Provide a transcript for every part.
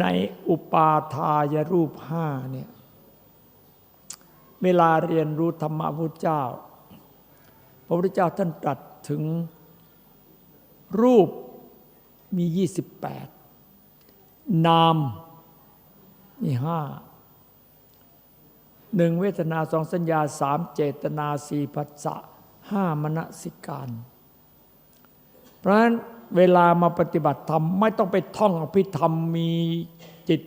ในอุปาทายรูปห้าเนี่ยเวลาเรียนรู้ธรรมะพุทธเจ้า พระพุทธเจ้าท่านตรัสถึงรูปมี 28 นามมีห้าหนึ่งเวทนาสองสัญญาสามเจตนาสี่ผัสสะห้ามณสิการ เพราะฉะนั้น เวลามาปฏิบัติธรรมไม่ต้องไปท่องอภิธรรมมีจิต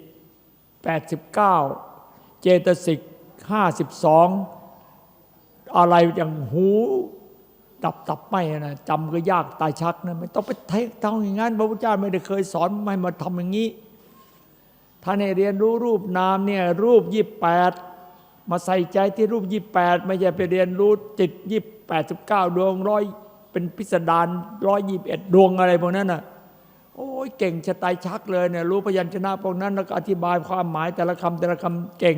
89 เจตสิก 52 อะไรอย่างหูดับตับไม่นะจำก็ยากตายชักนะไม่ต้องไปเทคท่องอย่างนั้น พระพุทธเจ้าไม่ได้เคยสอนไม่มาทำอย่างนี้ท่านให้เรียนรู้รูปนามเนี่ยรูปยี่แปดมาใส่ใจที่รูปยี่แปดไม่ใช่ไปเรียนรู้จิตยี่แปดสิบเก้าดวงร้อย เป็นพิสดารร้อยยี่สิบเอ็ดดวงอะไรพวกนั้นน่ะโอ้ยเก่งจะตายชักเลยเนี่ยรู้พยัญชนะพวกนั้นแล้วก็อธิบายความหมายแต่ละคำแต่ละคำเก่ง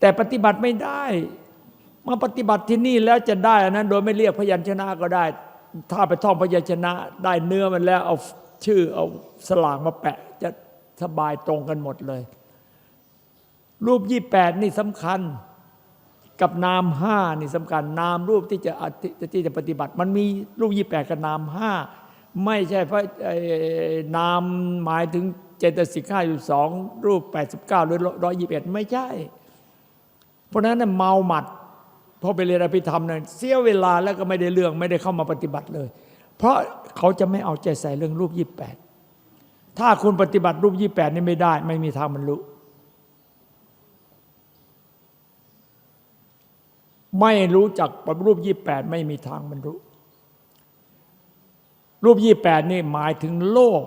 แต่ปฏิบัติไม่ได้ มาปฏิบัติที่นี่แล้วจะได้อันนั้น โดยไม่เรียกพยัญชนะก็ได้ ถ้าไปท่องพยัญชนะได้เนื้อมันแล้วเอาชื่อเอาสลากมาแปะ จะสบายตรงกันหมดเลย รูปยี่แปดนี่สำคัญ กับนามห้านี่สำคัญนามรูปที่จะที่จะปฏิบัติ มันมีรูปยี่แปดกับนามห้าไม่ใช่เพราะนามหมายถึงเจตสิกห้าอยู่สองรูปแปดสิบเก้าหรือร้อยยี่สิบเอ็ดไม่ใช่ เพราะฉะนั้นเมาหมัดพอไปเรียนอภิธรรมเนี่ยเสียเวลาแล้วก็ไม่ได้เรื่องไม่ได้เข้ามาปฏิบัติเลย เพราะเขาจะไม่เอาใจใส่เรื่องรูปยี่แปดถ้าคุณปฏิบัติรูปยี่แปดนี่ไม่ได้ ไม่มีทางบรรลุ ไม่รู้จักปร,รูปยี่แปดไม่มีทางบรรลุรูปยี่แปดนี่หมายถึงโลก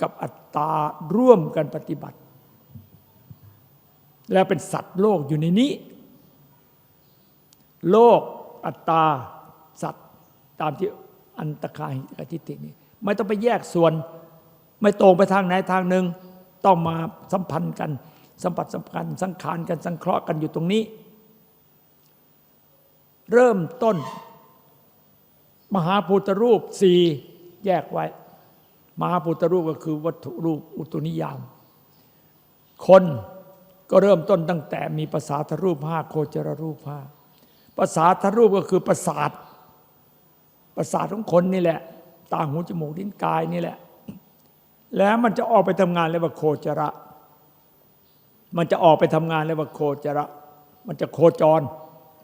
กับอัตตาร่วมกันปฏิบัติ แล้วเป็นสัตว์โลกอยู่ในนี้ โลกอัตตาสัตว์ตามที่อันตคาหิกทิฏฐินี่ไม่ต้องไปแยกส่วน ไม่ตรงไปทางไหนทางหนึ่ง ต้องมาสัมพันธ์กัน สัมผัสสัมพันธ์สังขารกันสังเคราะห์กันอยู่ตรงนี้ เริ่มต้น มหาพุทธรูปสี่แยกไว้ มหาพุทธรูปก็คือวัตถุรูปอุตุนิยาม คนก็เริ่มต้นตั้งแต่มีภาษาทรูปห้าโคจรรูปห้าภาษาทรูปก็คือประสาทประสาทของคนนี่แหละ ตาหูจมูกลิ้นกายนี่แหละ แล้วมันจะออกไปทำงานเรียกว่าโคจระ มันจะออกไปทำงานเรียกว่าโคจระ มันจะโคจร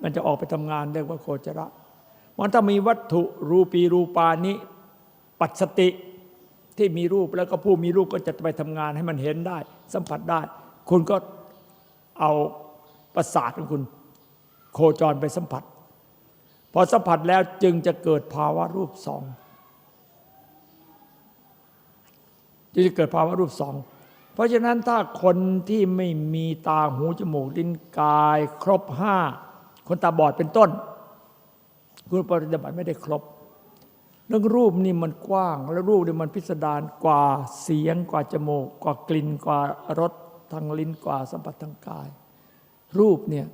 มันจะออกไปทำงานเรียกว่าโคจระ มันถ้ามีวัตถุรูปีรูปานิปัสสติที่มีรูปแล้วก็ผู้มีรูปก็จะไปทำงานให้มันเห็นได้ สัมผัสได้ คุณก็เอาประสาทของคุณ โคจรไปสัมผัส พอสัมผัสแล้วจึงจะเกิดภาวะรูปสองจึงจะเกิดภาวะรูปสอง เพราะฉะนั้นถ้าคนที่ไม่มีตาหูจมูกลิ้นกาย ครบห้า คนตาบอดเป็นต้น คุณปฏิบัติไม่ได้ครบ เรื่องรูปนี่มันกว้าง แล้วรูปนี่มันพิสดารกว่าเสียงกว่าจมูก กว่ากลิ่นกว่ารสทางลิ้นกว่าสัมผัสทางกาย รูปเนี่ย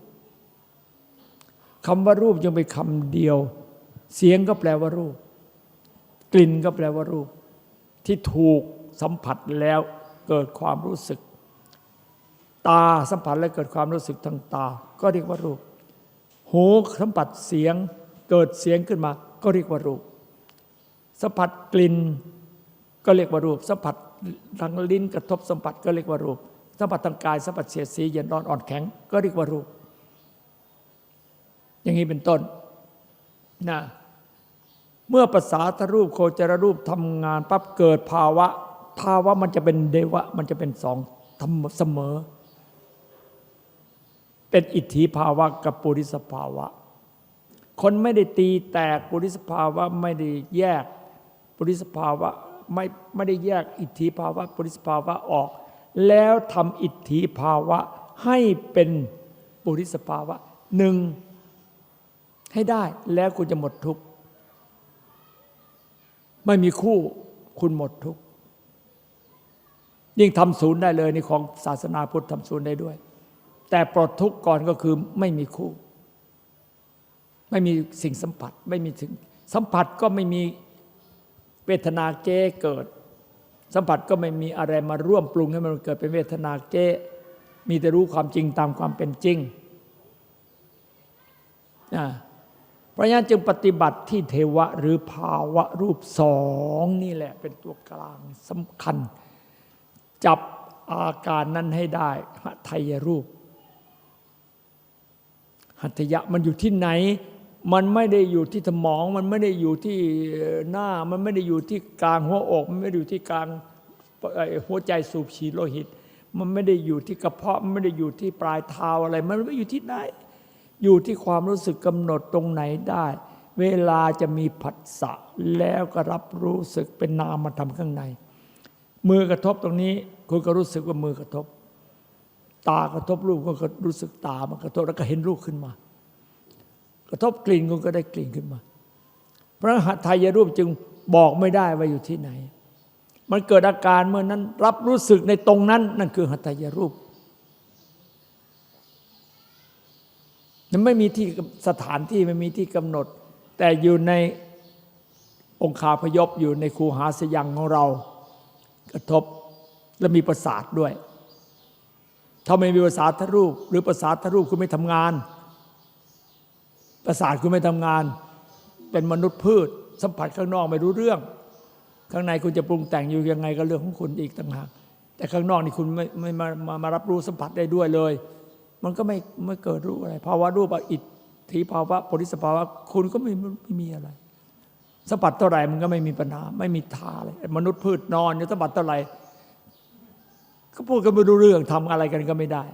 คำว่ารูปยังเป็นคำเดียว เสียงก็แปลว่ารูป กลิ่นก็แปลว่ารูป ที่ถูกสัมผัสแล้วเกิดความรู้สึก ตาสัมผัสแล้วเกิดความรู้สึกทางตา ก็เรียกว่ารูป หูสัมผัสเสียงเกิดเสียงขึ้นมา ก็เรียกว่ารูป สัมผัสกลิ่น ก็เรียกว่ารูป สัมผัสทางลิ้นกระทบสัมผัสก็เรียกว่ารูป สัมผัสทางกายสัมผัสเสียดสีเย็นร้อนอ่อนแข็งก็เรียกว่ารูป อย่างนี้เป็นต้นนะเมื่อภาษาทรูปโคจรรูปทำงานปั๊บเกิดภาวะ ภาวะมันจะเป็นเดวะ มันจะเป็นสองเสมอ เป็นอิทธิภาวะกับปุริสภาวะ คนไม่ได้ตีแตกปุริสภาวะไม่ได้แยกปุริสภาวะไม่ไม่ได้แยกอิทธิภาวะปุริสภาวะออก แล้วทำอิทธิภาวะให้เป็นปุริสภาวะหนึ่งให้ได้แล้วคุณจะหมดทุกข์ไม่มีคู่คุณหมดทุกข์ยิ่งทำศูนย์ได้เลยในของศาสนาพุทธทำศูนย์ได้ด้วย แต่ปลดทุกข์ก่อนก็คือไม่มีคู่ ไม่มีสิ่งสัมผัสไม่มีถึง สัมผัสก็ไม่มีเวทนาเกเกิด สัมผัสก็ไม่มีอะไรมาร่วมปรุงให้มันเกิดเป็นเวทนาเก้มีแต่รู้ความจริงตามความเป็นจริงอ่าเพราะฉะนั้นจึงปฏิบัติที่เทวะหรือภาวะรูปสองนี่แหละเป็นตัวกลางสำคัญ จับอาการนั้นให้ได้หัยรูป หัตถยะมันอยู่ที่ไหน มันไม่ได้อยู่ที่สมอง มันไม่ได้อยู่ที่หน้า มันไม่ได้อยู่ที่กลางหัวอก มันไม่ได้อยู่ที่กลางหัวใจสูบฉีดโลหิต มันไม่ได้อยู่ที่กระเพาะ มันไม่ได้อยู่ที่ปลายเท้าอะไร มันไม่อยู่ที่ไหน อยู่ที่ความรู้สึกกำหนดตรงไหนได้ เวลาจะมีผัสสะแล้วก็รับรู้สึกเป็นนามธรรมข้างใน มือกระทบตรงนี้ คุณก็รู้สึกว่ามือกระทบ ตากระทบรูปก็รู้สึกตามันกระทบแล้วก็เห็นรูปขึ้นมา กระทบกลิ่นก็ได้กลิ่นขึ้นมา พระหัตถยรูปจึงบอกไม่ได้ว่าอยู่ที่ไหน มันเกิดอาการเมื่อนั้น รับรู้สึกในตรงนั้น นั่นคือหัตถยรูปมันไม่มีที่สถานที่ไม่มีที่กำหนด แต่อยู่ในองคาพยพอยู่ในคูหาสยังของเรา กระทบและมีประสาทด้วย ถ้าไม่มีประสาทรูป หรือประสาทรูปคุณไม่ทำงาน ประสาทคุณไม่ทำงาน เป็นมนุษย์พืช สัมผัสข้างนอกไม่รู้เรื่อง ข้างในคุณจะปรุงแต่งอยู่ยังไงก็เรื่องของคุณอีกต่างหากแต่ข้างนอกนี่คุณไม่ไม่มามามารับรู้สัมผัสได้ด้วยเลย มันก็ไม่ไม่เกิดรู้อะไรภาวะรูปอะอิทธิภาวะโพธิสภาวะคุณก็ไม่ไม่มีอะไรสัมผัสเท่าไหร่มันก็ไม่มีปัญหาไม่มีท่าเลยมนุษย์พืชนอนอยู่สัมผัสเท่าไหร่ ก็พูดกันไม่รู้เรื่องทำอะไรกันก็ไม่ได้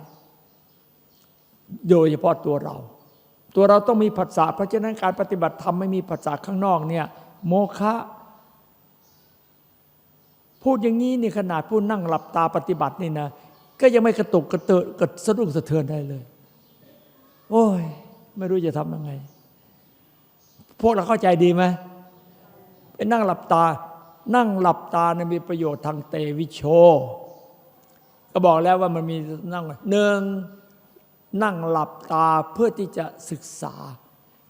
โดยเฉพาะตัวเรา ตัวเราต้องมีผัสสะเพราะฉะนั้นการปฏิบัติธรรมไม่มีผัสสะข้างนอกเนี่ย โมฆะพูดอย่างนี้นี่ขนาดผู้นั่งหลับตาปฏิบัตินี่นะก็ยังไม่กระตุกกระเตือกระสะดุ้งสะเทือนได้เลย โอ้ย ไม่รู้จะทำยังไง พวกเราเข้าใจดีไหมไปนั่งหลับตา นั่งหลับตานี่ยมีประโยชน์ทางเตวิโช ก็บอกแล้วว่ามันมีนั่งหนึ่งนั่งหลับตาเพื่อที่จะศึกษา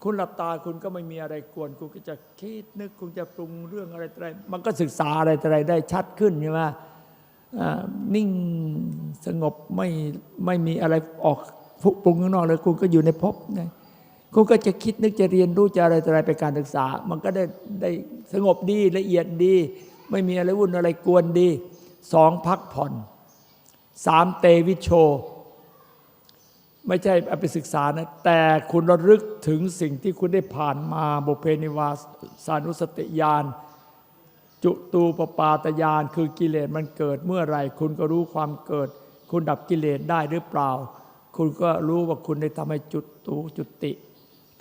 คุณหลับตาคุณก็ไม่มีอะไรกวน คุณก็จะคิดนึกคุณจะปรุงเรื่องอะไรอะไรมันก็ศึกษาอะไรอะไรได้ชัดขึ้นใช่ไหมนิ่งสงบไม่ไม่มีอะไรออกปรุงข้างนอกเลย คุณก็อยู่ในภพนะคุณก็จะคิดนึกจะเรียนรู้จะอะไรอะไรไปการศึกษา มันก็ได้ได้สงบดีละเอียดดี ไม่มีอะไรวุ่นอะไรกวนดีสองพักผ่อน สามเตวิโช ไม่ใช่เอาไปศึกษานะ แต่คุณระลึกถึงสิ่งที่คุณได้ผ่านมาบุเพนิวาสานุสติญาณจุตูปปาตญาณคือกิเลสมันเกิดเมื่อไรคุณก็รู้ความเกิด คุณดับกิเลสได้หรือเปล่า คุณก็รู้ว่าคุณได้ทำให้จุตูจุติ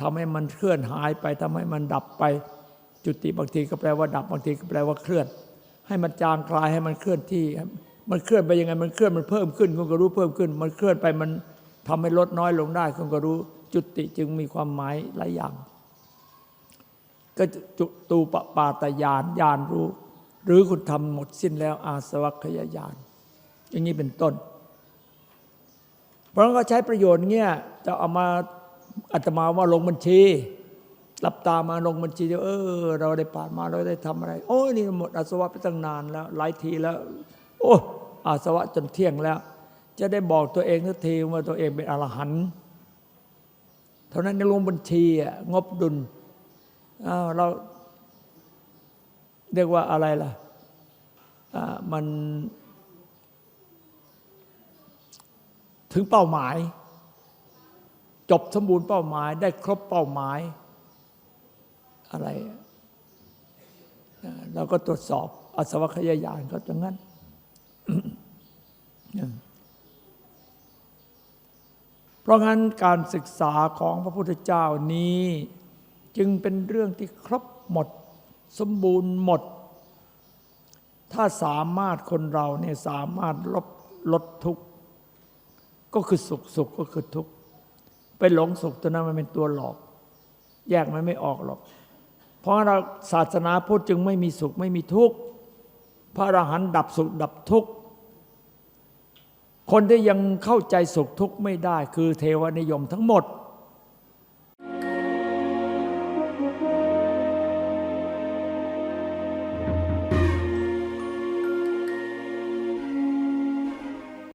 ทำให้มันเคลื่อนหายไปทำให้มันดับไป จุติบางทีก็แปลว่าดับบางทีก็แปลว่าเคลื่อน ให้มันจางคลายให้มันเคลื่อนที่ มันเคลื่อนไปยังไง มันเคลื่อนมันเพิ่มขึ้นคุณก็รู้เพิ่มขึ้น มันเคลื่อนไปมันทำให้ลดน้อยลงได้คุณก็รู้ จุติจึงมีความหมายหลายอย่าง ก็จุตูปปาตยานญาณรู้ หรือคุณทำหมดสิ้นแล้วอาสวัคยายาน อย่างนี้เป็นต้น เพราะงั้นก็ใช้ประโยชน์เงี้ยจะเอามาอาตมาว่าลงบัญชีหลับตามาลงบัญชีเออ เราได้ผ่านมาเราได้ทำอะไร โอ้ยนี่หมดอาสวะไปตั้งนานแล้ว หลายทีแล้ว โอ้ อาสวะจนเที่ยงแล้ว จะได้บอกตัวเองทันทีว่าตัวเองเป็นอรหันต์เท่านั้นในลงบัญชีงบดุลเราเรียกว่าอะไรล่ะมันถึงเป้าหมาย จบสมบูรณ์เป้าหมาย ได้ครบเป้าหมายอะไรเราก็ตรวจสอบอสวัคยายานก็จังนั้น เพ ราะงั้นการศึกษาของพระพุทธเจ้านี้ จึงเป็นเรื่องที่ครบหมด สมบูรณ์หมด ถ้าสามารถคนเราเนี่ยสามารถลบลดทุกข์ก็คือสุขสุขก็คือทุกข์ไปหลงสุขตัวนั้นมันเป็นตัวหลอก แยกมันไม่ออกหรอก เพราะเราศาสนาพุทธจึงไม่มีสุขไม่มีทุกข์พระอรหันต์ดับสุขดับทุกข์ คนที่ยังเข้าใจสุขทุกข์ไม่ได้คือเทวนิยมทั้งหมด